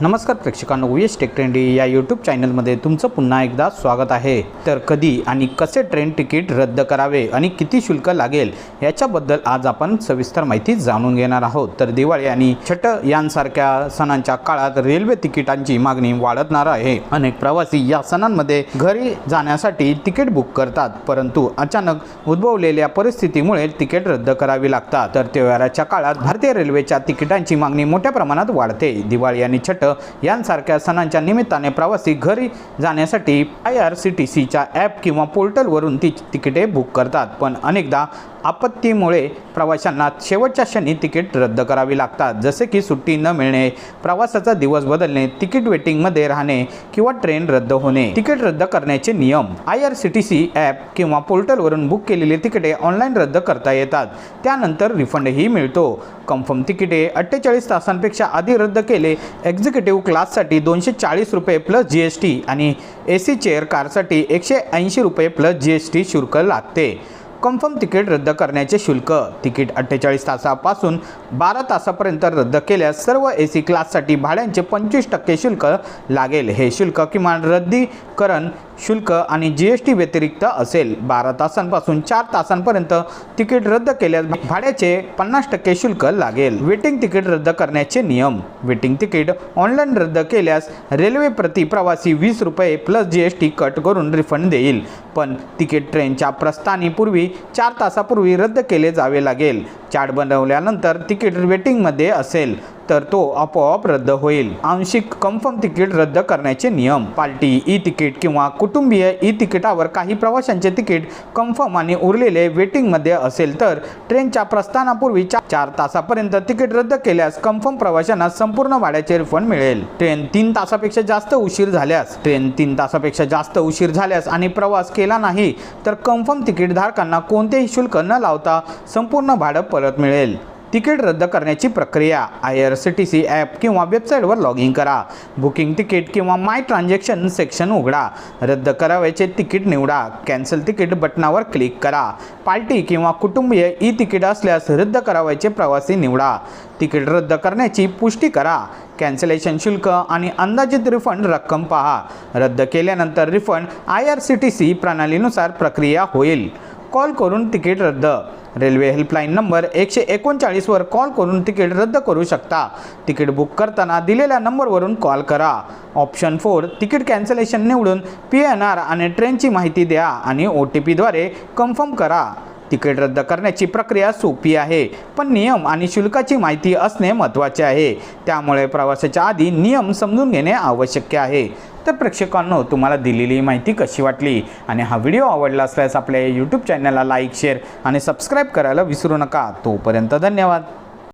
नमस्कार प्रेक्षकांनो V S tech trendy या यूट्यूब चॅनलमध्ये तुमचं पुन्हा एकदा स्वागत आहे. तर कधी आणि कसे ट्रेन तिकीट रद्द करावे आणि किती शुल्क लागेल याच्याबद्दल आज आपण सविस्तर माहिती जाणून घेणार आहोत. तर दिवाळी आणि छट यांसारख्या सणांच्या काळात रेल्वे तिकिटांची मागणी वाढणार आहे. अनेक प्रवासी या सणांमध्ये घरी जाण्यासाठी तिकीट बुक करतात परंतु अचानक उद्भवलेल्या परिस्थितीमुळे तिकीट रद्द करावी लागतात. तर त्योहाराच्या काळात भारतीय रेल्वेच्या तिकिटांची मागणी मोठ्या प्रमाणात वाढते. दिवाळी आणि छट छठ यांसारख्या सणांच्या निमित्ताने प्रवासी घरी जाण्यासाठी आय आर सी टी सीच्या ॲप किंवा पोर्टलवरून ती तिकिटे बुक करतात पण अनेकदा आपत्तीमुळे प्रवाशांना शेवटच्या क्षणी तिकीट रद्द करावी लागतात. जसे की सुट्टी न मिळणे प्रवासाचा दिवस बदलणे तिकीट वेटिंगमध्ये राहणे किंवा ट्रेन रद्द होणे. तिकीट रद्द करण्याचे नियम. I R C T C app किंवा पोर्टलवरून बुक केलेली तिकिटे ऑनलाईन रद्द करता येतात. त्यानंतर रिफंडही मिळतो. कन्फर्म तिकिटे अठ्ठेचाळीस तासांपेक्षा आधी रद्द केले एक्झिक्युटिव्ह क्लाससाठी दोनशे चाळीस रुपये प्लस जी एस टी आणि ए सी चेअर कारसाठी एकशे ऐंशी रुपये प्लस जी एस टी शुल्क लागते. कन्फर्म तिकीट रद्द करण्याचे शुल्क. तिकीट अठ्ठेचाळीस तासापासून बारा तासापर्यंत रद्द केल्यास सर्व ए सी क्लाससाठी भाड्यांचे पंचवीस टक्के शुल्क लागेल. हे शुल्क किमान रद्दीकरण शुल्क आणि जी एस टी व्यतिरिक्त असेल. बारा तासांपासून चार तासांपर्यंत तिकीट रद्द केल्यास भाड्याचे पन्नास टक्के शुल्क लागेल. वेटिंग तिकीट रद्द करण्याचे नियम. वेटिंग तिकीट ऑनलाईन रद्द केल्यास रेल्वे प्रति प्रवासी वीस रुपये plus G S T cut करून रिफंड देईल. पण तिकीट ट्रेनच्या प्रस्थानीपूर्वी चार तासापूर्वी रद्द केले जावे लागेल. चार्ट बनवल्यानंतर तिकीट वेटिंगमध्ये असेल. तर तो आपोआप रद्द होईल. आंशिक कन्फर्म तिकीट रद्द करण्याचे नियम. पार्टी ई तिकीट किंवा कुटुंबीय ई तिकिटावर काही प्रवाशांचे तिकीट कन्फर्म आणि उरलेले वेटिंगमध्ये असेल तर ट्रेनच्या प्रस्थानापूर्वी चार तासापर्यंत तिकीट रद्द केल्यास कन्फर्म प्रवाशांना संपूर्ण भाड्याचे रिफंड मिळेल. ट्रेन तीन तासापेक्षा जास्त उशीर झाल्यास ट्रेन तीन तासापेक्षा जास्त उशीर झाल्यास आणि प्रवास केला नाही तर कन्फर्म तिकीट धारकांना कोणतेही शुल्क न लावता संपूर्ण भाडं परत मिळेल. तिकीट रद्द करण्याची प्रक्रिया. I R C T C app किंवा वेबसाईटवर लॉग इन करा. बुकिंग तिकीट किंवा माय ट्रान्झॅक्शन सेक्शन उघडा. रद्द करावयाचे तिकीट निवडा. कॅन्सल तिकीट बटनावर क्लिक करा. पार्टी किंवा कुटुंबीय ई तिकीट असल्यास रद्द करावयाचे प्रवासी निवडा. तिकीट रद्द करण्याची पुष्टी करा. कॅन्सलेशन शुल्क आणि अंदाजित रिफंड रक्कम पहा. रद्द केल्यानंतर refund I R C T C प्रणालीनुसार प्रक्रिया होईल. कॉल करून तिकीट रद्द. रेल्वे हेल्पलाईन नंबर एकशे एकोणचाळीसवर कॉल करून तिकीट रद्द करू शकता. तिकीट बुक करताना दिलेल्या नंबरवरून कॉल करा. ऑप्शन फोर तिकीट कॅन्सलेशन निवडून पी एन आर आणि ट्रेनची माहिती द्या आणि ओ टी पीद्वारे कन्फर्म करा. तिकीट रद्द करण्याची प्रक्रिया सोपी आहे पण नियम आणि शुल्काची माहिती असणे महत्त्वाचे आहे. त्यामुळे प्रवासाच्या आधी नियम समजून घेणे आवश्यक आहे. तर प्रेक्षकांनो तुम्हाला दिलेली माहिती कशी वाटली आणि हा व्हिडिओ आवडला असल्यास आपल्या यूट्यूब चॅनलला लाईक शेअर आणि सबस्क्राईब करायला विसरू नका. तोपर्यंत धन्यवाद.